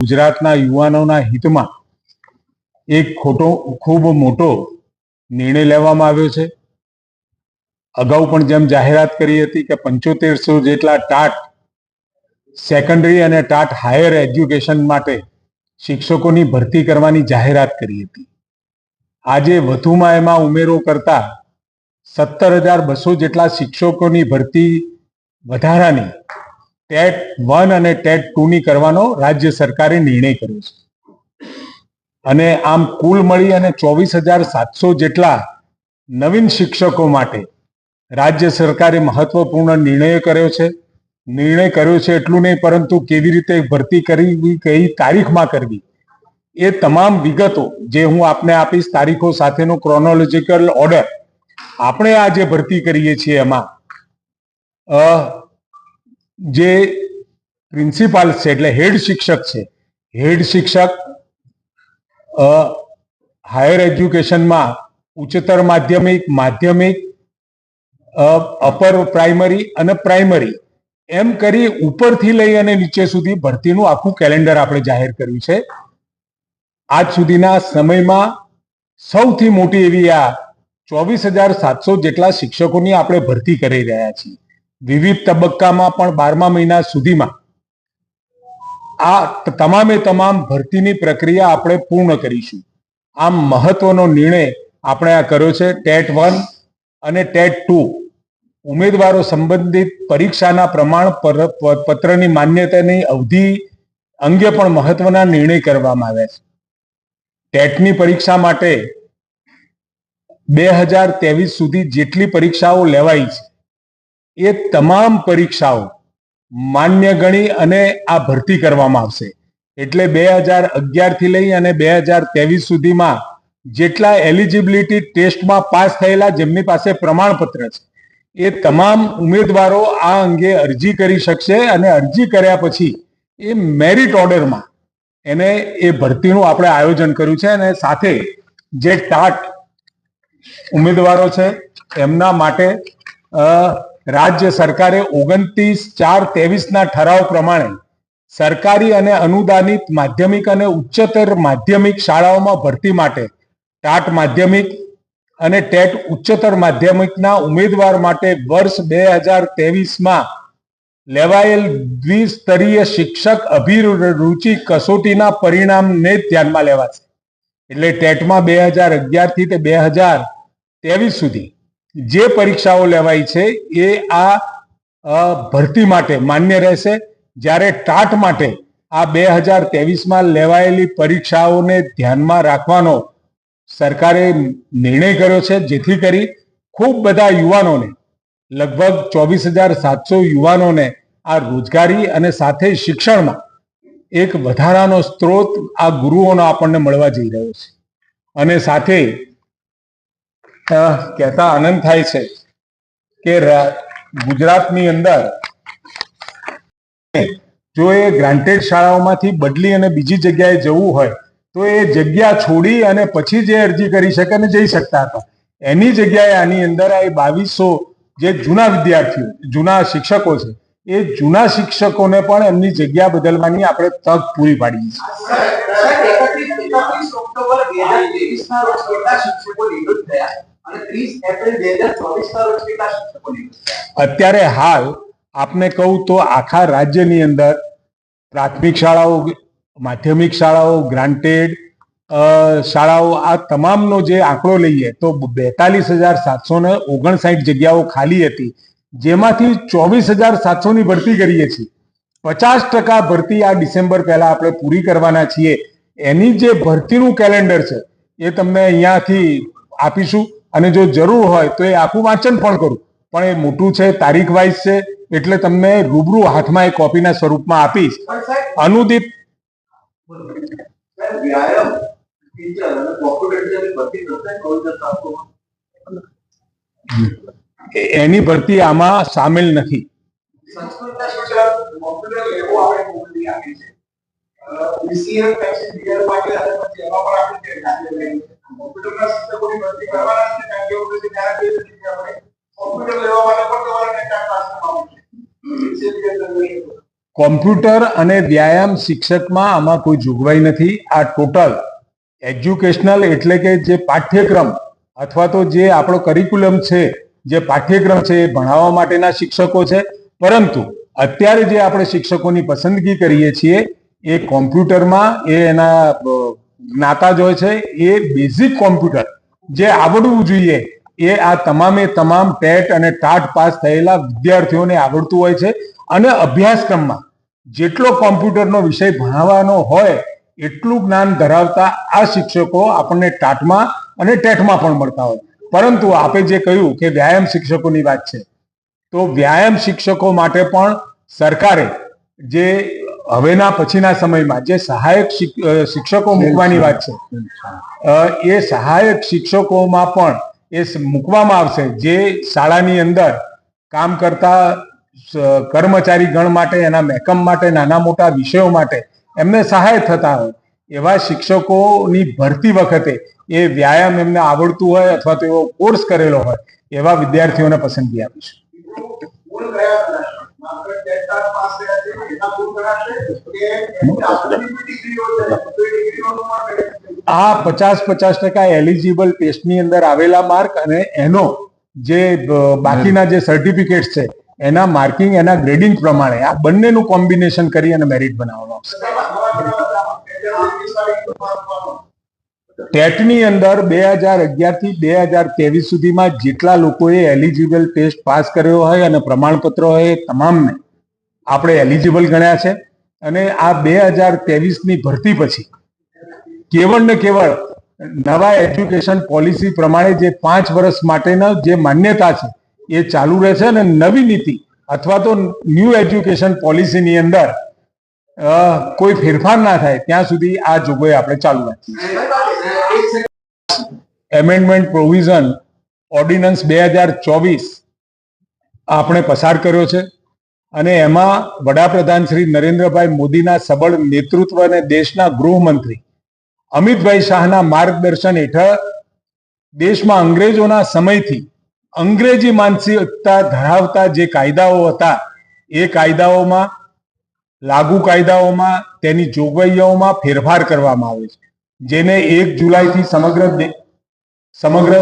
ગુજરાતના યુવાનોના હિતમાં એક ખોટો, ખૂબ મોટો નિર્ણય લેવામાં આવ્યો છે. અગાઉ પણ જેમ જાહેરાત કરી હતી કે પંચોતેરસો જેટલા ટાટ સેકન્ડરી અને ટાટ હાયર એજ્યુકેશન માટે શિક્ષકોની ભરતી કરવાની જાહેરાત કરી હતી. આજે વધુમાં એમાં ઉમેરો કરતા સત્તર હજાર બસો જેટલા શિક્ષકોની ભરતી વધારાની ટેટ વન અને ટેટ ટુ ની કરવાનો રાજ્ય સરકારે નિર્ણય કર્યો છે. અને આમ કુલ મળી અને ચોવીસ હજાર સાતસો જેટલા નવીન શિક્ષકો માટે રાજ્ય સરકારે મહત્વપૂર્ણ નિર્ણય કર્યો છે. નિર્ણય કર્યો છે એટલું નહીં, પરંતુ કેવી રીતે ભરતી કરવી, કઈ તારીખમાં કરવી, એ તમામ વિગતો જે હું આપને આપીશ, તારીખો સાથેનો ક્રોનોલોજીકલ ઓર્ડર આપણે આ જે ભરતી કરીએ છીએ એમાં. જે પ્રિન્સિપાલ છે, એટલે હેડ શિક્ષક છે હેડ શિક્ષક હાયર એજ્યુકેશનમાં ઉચ્ચતર માધ્યમિક માધ્યમિક અપર પ્રાઇમરી અને પ્રાઇમરી એમ કરી ઉપરથી લઈ અને નીચે સુધી ભરતીનું આખું કેલેન્ડર આપણે જાહેર કર્યું છે. આજ સુધીના સમયમાં સૌથી મોટી એવી આ ચોવીસ હજાર સાતસો જેટલા શિક્ષકોની આપણે ભરતી કરી રહ્યા છીએ. વિવિધ તબક્કામાં પણ બારમા મહિના સુધીમાં. આ તમામે તમામ ભરતીની પ્રક્રિયા આપણે પૂર્ણ કરીશું. આમ મહત્વનો નિર્ણય આપણે આ કર્યો છે ટેટ વન અને ટેટ ટુ. ઉમેદવારો સંબંધિત પરીક્ષાના પ્રમાણ પર- પત્રની માન્યતાની અવધિ અંગે પણ મહત્વના નિર્ણય કરવામાં આવ્યા છે. ટેટની પરીક્ષા માટે બે હજાર સુધી જેટલી પરીક્ષાઓ લેવાઈ છે એ તમામ પરીક્ષાઓ માન્ય ગણી અને આ ભરતી કરવામાં આવશે. એટલે બે હજાર અગિયારથી લઈ અને બે હજાર ત્રેવીસ સુધીમાં જેટલા એલિજિબિલિટી ટેસ્ટમાં પાસ થયેલા જેમની પાસે પ્રમાણપત્ર છે, એ તમામ ઉમેદવારો આ અંગે અરજી કરી શકશે અને અરજી કર્યા પછી એ મેરિટ ઓર્ડરમાં એને એ ભરતીનું આપણે આયોજન કર્યું છે અને સાથે જે ટાટ ઉમેદવારો છે, એમના માટે રાજ્ય સરકારે ઓગણત્રીસ ચાર ત્રેવીસના ઠરાવ પ્રમાણે સરકારી અને અનુદાનિત માધ્યમિક અને ઉચ્ચતર માધ્યમિક શાળાઓમાં ભરતી માટે ટાટ માધ્યમિક અને ટેટ ઉચ્ચતર માધ્યમિકના ઉમેદવાર માટે વર્ષ બે હજાર ત્રેવીસમાં લેવાયેલ દ્વિસ્તરીય શિક્ષક અભિરુચિ કસોટીના પરિણામને ધ્યાનમાં લેવાશે. એટલે ટેટમાં બે હજાર અગિયારથી તે બે હજાર ત્રેવીસ સુધી જે પરીક્ષાઓ લેવાઈ છે, એ આ ભરતી માટે માન્ય રહેશે. જ્યારે ટાટ માટે આ બે હજાર ત્રેવીસમાં લેવાયેલી પરીક્ષાઓને ધ્યાનમાં રાખવાનો સરકારે નિર્ણય કર્યો છે, જેથી કરી ખૂબ બધા યુવાનોને, લગભગ ચોવીસ હજાર સાતસો યુવાનોને આ રોજગારી અને સાથે શિક્ષણમાં એક વધારાનો સ્ત્રોત આ ગુરુઓનો આપણને મળવા જઈ રહ્યો છે. અને સાથે કહેતા આનંદ થાય છે કે ગુજરાતની અંદર જો એ ગ્રાન્ટેડ શાળાઓમાંથી બદલી અને બીજી જગ્યાએ જવું હોય, તો એ જગ્યા છોડી અને પછી જે અરજી કરી શકે અને જઈ શકતા હતા. એની જગ્યાએ આની અંદર આ બાવીસો જે જૂના વિદ્યાર્થીઓ, જૂના શિક્ષકો છે, એ જૂના શિક્ષકોને પણ એમની જગ્યા બદલવાની આપણે તક પૂરી પાડી છે અત્યારે હાલ આપને કહું તો આખા રાજ્યની અંદર પ્રાથમિક શાળાઓ, માધ્યમિક શાળાઓ ગ્રાન્ટેડ શાળાઓ, આ તમામનો જે આંકડો લઈએ તો બેતાલીસ હજાર સાતસો ને ઓગણસાઠ જગ્યાઓ ખાલી હતી, જેમાંથી ચોવીસ હજાર સાતસોની ભરતી કરીએ છીએ. પચાસ ટકા ભરતી આ ડિસેમ્બર પહેલા આપણે પૂરી કરવાના છીએ. એની જે ભરતીનું કેલેન્ડર છે, એ તમને અહીંયાથી આપીશું. અને જો જરૂર હોય તો એ આખું વાંચન પણ કરું. પણ એ મોટું છે તારીખ વાઇઝ છે, એટલે તમને રૂબરૂ હાથમાં એ કોપીના સ્વરૂપમાં આપીશ. અનુદીપ. એની ભરતી આમાં સામેલ નથી. સંસ્કૃતના કોમ્પ્યુટર અને વ્યાયામ શિક્ષકમાં આમાં કોઈ જોગવાઈ નથી. આ ટોટલ એજ્યુકેશનલ એટલે કે જે પાઠ્યક્રમ અથવા તો જે આપણો કરિક્યુલમ છે, જે પાઠ્યક્રમ છે એ ભણાવવા માટેના શિક્ષકો છે. પરંતુ અત્યારે જે આપણે શિક્ષકોની પસંદગી કરીએ છીએ, એ કોમ્પ્યુટરમાં એ એના જ્ઞાતા જ હોય છે, એ બેઝિક કોમ્પ્યુટર જે આવડવું જોઈએ, એ આ તમામે તમામ ટેટ અને ટાટ પાસ થયેલા વિદ્યાર્થીઓને આવડતું હોય છે. અને અભ્યાસક્રમમાં જેટલો કોમ્પ્યુટરનો વિષય ભણાવવાનો હોય, એટલું જ્ઞાન ધરાવતા આ શિક્ષકો આપણને ટાટમાં અને ટેટમાં પણ મળતા હોય. પરંતુ આપે જે કહ્યું કે વ્યાયામ શિક્ષકોની વાત છે, તો વ્યાયામ શિક્ષકો માટે પણ સરકારે જે હવેના પછીના સમયમાં જે સહાયક શિક્ષકો મૂકવાની વાત છે એ સહાયક શિક્ષકોમાં પણ એ મૂકવામાં આવશે. જે શાળાની અંદર કામ કરતા કર્મચારી ગણ માટે, એના મહેકમ માટે, નાના મોટા વિષયો માટે એમને સહાય થતા હોય. એવા શિક્ષકોની ભરતી વખતે એ વ્યાયામ એમને આવડતું હોય અથવા તો એવો કોર્સ કરેલો હોય, એવા વિદ્યાર્થીઓને પસંદગી આપીશું. આ પચાસ પચાસ ટકા એલિજિબલ ટેસ્ટની અંદર આવેલા માર્ક અને એનો જે બાકીના જે સર્ટિફિકેટ છે એના માર્કિંગ એના ગ્રેડિંગ પ્રમાણે આ બંનેનું કોમ્બિનેશન કરી અને મેરિટ બનાવવામાં આવશે. ટેટની અંદર બે હજાર અગિયારથી બે હજાર ત્રેવીસ સુધીમાં જેટલા લોકોએ એલિજિબલ ટેસ્ટ પાસ કર્યો હોય અને પ્રમાણપત્રો હોય તમામને આપણે એલિજિબલ ગણ્યા છે. અને આ બે હજાર ત્રેવીસની ભરતી પછી કેવળ ને કેવળ નવા એજ્યુકેશન પોલિસી પ્રમાણે જે પાંચ વર્ષ માટેના જે માન્યતા છે એ ચાલુ રહેશે અને નવી નીતિ અથવા તો ન્યૂ એજ્યુકેશન પોલિસીની અંદર કોઈ ફેરફાર ના થાય, ત્યાં સુધી આ જોગવાઈ આપણે ચાલુ રાખીએ. એમેન્ડમેન્ટ પ્રોવિઝન ઓર્ડિનન્સ બે હજાર ચોવીસ આપણે પસાર કર્યો છે અને એમાં વડાપ્રધાન શ્રી નરેન્દ્રભાઈ મોદીના સબળ નેતૃત્વ અને દેશના ગૃહમંત્રી અમિતભાઈ શાહના માર્ગદર્શન હેઠળ દેશમાં અંગ્રેજોના સમયથી અંગ્રેજી માનસિકતા ધરાવતા જે કાયદાઓ હતા, એ કાયદાઓમાં લાગુ કાયદાઓમાં, તેની જોગવાઈઓમાં ફેરફાર કરવામાં આવે છે. જેને એક જુલાઈથી સમગ્ર સમગ્ર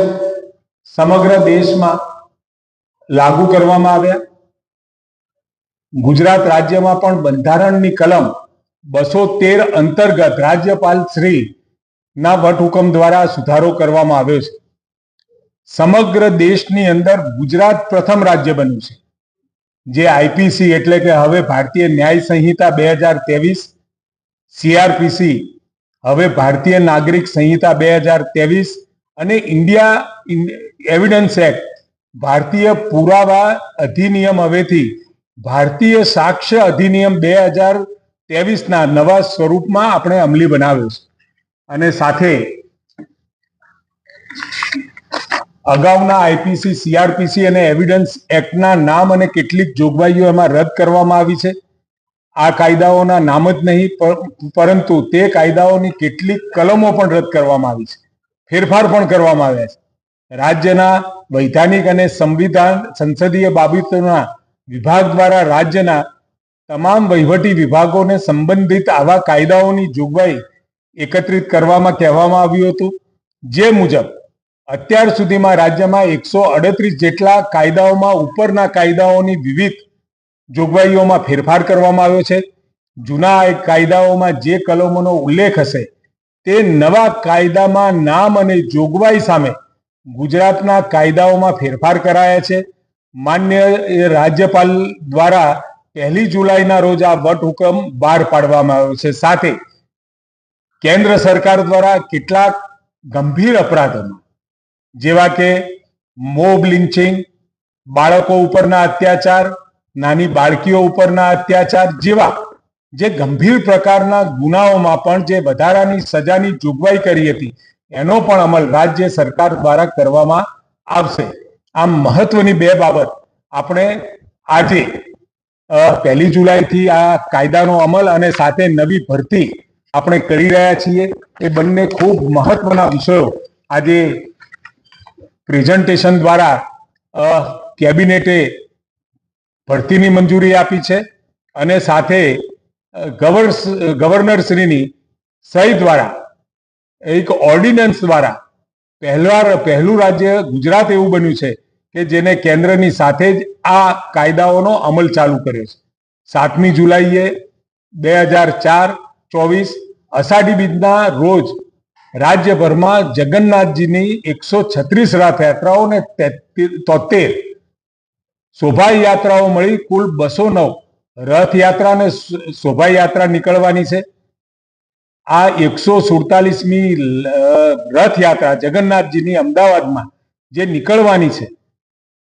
સમગ્ર દેશમાં લાગુ કરવામાં આવ્યા. ગુજરાત રાજ્યમાં પણ બંધારણની કલમ બસો તેર અંતર્ગત રાજ્યપાલ શ્રી ના વટહુકમ દ્વારા સુધારો કરવામાં આવ્યો છે. સમગ્ર દેશની અંદર ગુજરાત પ્રથમ રાજ્ય બન્યું છે. જે આઈપીસી એટલે કે હવે ભારતીય ન્યાય સંહિતા બે હજાર ત્રેવીસ, સીઆરપીસી હવે ભારતીય નાગરિક સંહિતા બે હજાર ત્રેવીસ અને ઇન્ડિયા એવિડન્સ એક્ટ, ભારતીય પુરાવા અધિનિયમ હવેથી ભારતીય સાક્ષ્ય અધિનિયમ બે હજાર ત્રેવીસના નવા સ્વરૂપમાં આપણે અમલી બનાવ્યો છે. અને સાથે અગાઉના આઈપીસી, સીઆરપીસી અને એવિડન્સ એક્ટના નામ અને કેટલીક જોગવાઈઓ એમાં રદ કરવામાં આવી છે. આ કાયદાઓના નામ જ નહીં પરંતુ તે કાયદાઓની કેટલીક કલમો પણ રદ કરવામાં આવી છે. ફેરફાર પણ કરવામાં આવ્યા છે. રાજ્યના વૈધાનિક અને સંવિધાન, સંસદીય બાબતોના વિભાગ દ્વારા રાજ્યના તમામ વહીવટી વિભાગોને સંબંધિત આવા કાયદાઓની જોગવાઈ એકત્રિત કરવામાં કહેવામાં આવ્યું હતું. જે મુજબ અત્યાર સુધીમાં રાજ્યમાં એકસો અડત્રીસ જેટલા કાયદાઓમાં ઉપરના કાયદાઓની વિવિધ જોગવાઈઓમાં ફેરફાર કરવામાં આવ્યો છે. જૂના કાયદાઓમાં જે કલમોનો ઉલ્લેખ હશે, તે નવા કાયદામાં નામ અને જોગવાઈ સામે ગુજરાતના કાયદાઓમાં ફેરફાર કરાયા છે. માન્ય રાજ્યપાલ દ્વારા પહેલી જુલાઈના રોજ આ વટહુકમ બહાર પાડવામાં આવ્યો છે. સાથે કેન્દ્ર સરકાર દ્વારા કેટલાક ગંભીર અપરાધોમાં જેવા કે મોબ લિન્ચિંગ બાળકો ઉપરના અત્યાચાર, નાની બાળકીઓ ઉપરના અત્યાચાર જેવા જે ગંભીર પ્રકારના ગુનાઓમાં પણ જે વધારાની સજાની જોગવાઈ કરી હતી, એનો પણ અમલ રાજ્ય સરકાર દ્વારા કરવામાં આવશે. આમ મહત્વની બે બાબત. આપણે આજે પહેલી જુલાઈથી આ કાયદાનો અમલ અને સાથે નવી ભરતી આપણે કરી રહ્યા છીએ. એ બંને ખૂબ મહત્વના વિષયો આજે પ્રેઝન્ટેશન દ્વારા કેબિનેટે ભરતીની મંજૂરી આપી છે અને સાથે ગવર્સ- ગવર્નરશ્રીની સહી દ્વારા, એક ઓર્ડિનન્સ દ્વારા પહેલા પહેલું રાજ્ય ગુજરાત એવું બન્યું છે કે જેને કેન્દ્રની સાથે જ આ કાયદાઓનો અમલ ચાલુ કર્યો છે. સાતમી જુલાઈએ બે હજાર ચાર ચોવીસ અષાઢી બીજના રોજ રાજ્યભરમાં જગન્નાથજીની એકસો છત્રીસ રથયાત્રાઓ ને તોતેર શોભાયાત્રાઓ મળી. કુલ બસો નવ રથયાત્રા અને શોભાયાત્રા નીકળવાની છે. આ એકસો સુડતાલીસમી રથયાત્રા જગન્નાથજીની અમદાવાદમાં જે નીકળવાની છે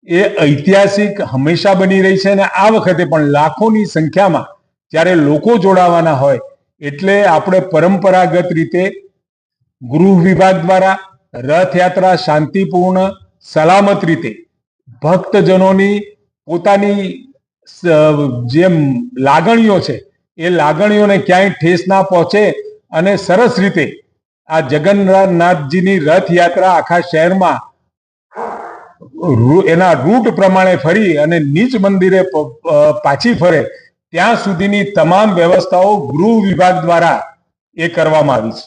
એ ઐતિહાસિક હંમેશા બની રહી છે અને આ વખતે પણ લાખોની સંખ્યામાં જ્યારે લોકો જોડાવાના હોય એટલે આપણે પરંપરાગત રીતે ગૃહ વિભાગ દ્વારા રથયાત્રા શાંતિપૂર્ણ, સલામત રીતે ભક્તજનોની પોતાની જેમ લાગણીઓ છે, એ લાગણીઓને ક્યાંય ઠેસ ના પહોંચે અને સરસ રીતે આ જગન્નાથજીની રથયાત્રા આખા શહેરમાં એના રૂટ પ્રમાણે ફરી અને નીચ મંદિરે પાછી ફરે, ત્યાં સુધીની તમામ વ્યવસ્થાઓ ગૃહ વિભાગ દ્વારા એ કરવામાં આવી છે.